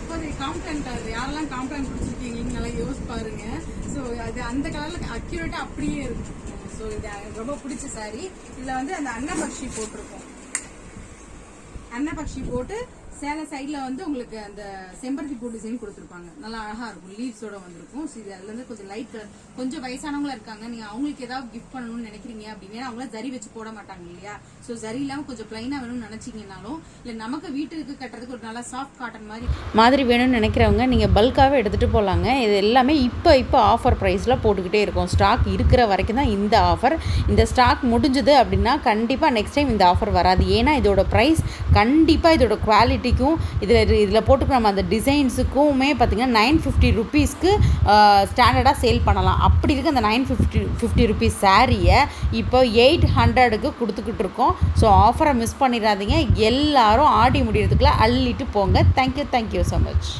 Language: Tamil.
அப்போது காம்ப்ளான் கலர் யாரெல்லாம் காம்ப்ளான் பிடிச்சிருக்கீங்கன்னு நல்லா யோசி பாருங்க. ஸோ அது அந்த கலர்ல அக்யூரேட்டா அப்படியே இருக்கும் ஸோ இது ரொம்ப பிடிச்ச சாரி இதுல வந்து அந்த அன்னபக்ஷி போட்டிருக்கோம். அன்னபக்ஷி போட்டு சேலை சைடில் வந்து உங்களுக்கு அந்த செம்பருத்தி பூ டிசைன் கொடுத்துருப்பாங்க. நல்லா அழகாக இருக்கும். லீவ்ஸோட வந்திருக்கும். ஸோ இது அதுலேருந்து கொஞ்சம் லைட் கலர் கொஞ்சம் வயசானவங்களா இருக்காங்க. நீங்கள் அவங்களுக்கு ஏதாவது கிஃப்ட் பண்ணணும்னு நினைக்கிறீங்க அப்படின்னா அவங்கள ஜரி வச்சு போட மாட்டாங்க இல்லையா? ஸோ ஜரி இல்லாமல் கொஞ்சம் பிளைனாக வேணும்னு நினைச்சீங்கன்னாலும் இல்லை நமக்கு வீட்டுக்கு கட்டுறதுக்கு ஒரு நல்லா சாஃப்ட் காட்டன் மாதிரி மாதிரி வேணும்னு நினைக்கிறவங்க நீங்கள் பல்காகவே எடுத்துகிட்டு போகலாங்க இது எல்லாமே இப்போ இப்போ ஆஃபர் ப்ரைஸில் போட்டுக்கிட்டே இருக்கும். ஸ்டாக் இருக்கிற வரைக்கும் தான் இந்த ஆஃபர் இந்த ஸ்டாக் முடிஞ்சது அப்படின்னா கண்டிப்பாக நெக்ஸ்ட் டைம் இந்த ஆஃபர் வராது. ஏன்னா இதோட ப்ரைஸ் கண்டிப்பாக இதோட குவாலிட்டிக்கும் இதில் இதில் போட்டுக்கிற நம்ம அந்த டிசைன்ஸுக்குமே பார்த்திங்கன்னா நைன் ஃபிஃப்டி ருபீஸ்க்கு ஸ்டாண்டர்டாக சேல் பண்ணலாம். அப்படி இருக்க அந்த நைன் ஃபிஃப்டி ஃபிஃப்டி ருபீஸ் சாரியை இப்போ எயிட் ஹண்ட்ரடுக்கு கொடுத்துக்கிட்டு இருக்கோம். ஸோ ஆஃபரை மிஸ் பண்ணிடாதீங்க. எல்லாரும் ஆடி முடியறதுக்குள்ளே அள்ளிட்டு போங்க. Thank you thank you so much